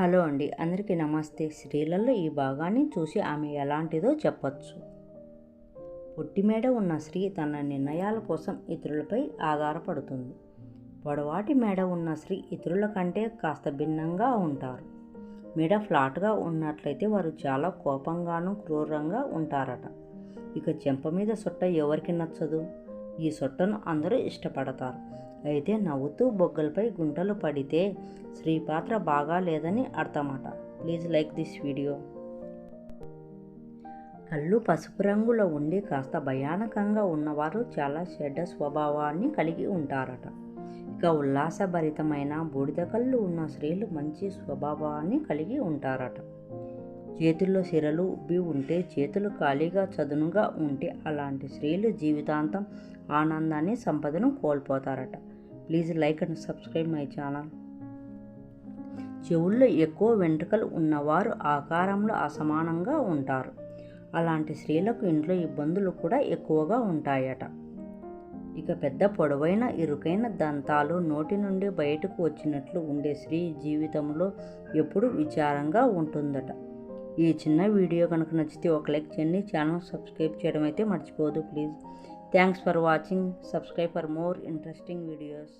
Hello అండి. అందరికీ నమస్తే. స్త్రీలలో ఈ భాగాన్ని చూసి ఆమె ఎలాంటిదో చెప్పచ్చు. పొట్టిమేడ ఉన్న స్త్రీ తన నిర్ణయాల కోసం ఇతరులపై ఆధారపడుతుంది. పొడవాటి మేడ ఉన్న స్త్రీ ఇతరుల కంటే కాస్త భిన్నంగా ఉంటారు. మేడ ఫ్లాట్గా ఉన్నట్లయితే వారు చాలా కోపంగాను క్రూరంగా ఉంటారట. ఇక చెంప మీద సొట్ట ఎవరికి నచ్చదు? ఈ సొట్టను అందరూ ఇష్టపడతారు. అయితే నవ్వుతూ బొగ్గలపై గుంటలు పడితే స్త్రీ పాత్ర బాగా లేదని అర్థమట. Please like this video. కళ్ళు పసుపు రంగులో ఉండి కాస్త భయానకంగా ఉన్నవారు చాలా చెడ్డ స్వభావాన్ని కలిగి ఉంటారట. ఇక ఉల్లాసభరితమైన బూడిద కళ్ళు ఉన్న స్త్రీలు మంచి స్వభావాన్ని కలిగి ఉంటారట. చేతుల్లో సిరలు ఉబ్బి ఉంటే చేతులు ఖాళీగా చదునుగా ఉంటే అలాంటి స్త్రీలు జీవితాంతం ఆనందాన్ని సంపదను కోల్పోతారట. Please like and subscribe my channel. చెవుల్లో ఎక్కువ వెంట్రుకలు ఉన్నవారు ఆకారంలో అసమానంగా ఉంటారు. అలాంటి స్త్రీలకు ఇంట్లో ఇబ్బందులు కూడా ఎక్కువగా ఉంటాయట. ఇక పెద్ద పొడవైన ఇరుకైన దంతాలు నోటి నుండి బయటకు వచ్చినట్లు ఉండే స్త్రీ జీవితంలో ఎప్పుడు విచారంగా ఉంటుందట. ఈ చిన్న వీడియో కనుక నచ్చితే ఒక లైక్ చేయండి. ఛానల్ సబ్స్క్రైబ్ చేయడం అయితే మర్చిపోదు please. Thanks for watching. Subscribe for more interesting videos.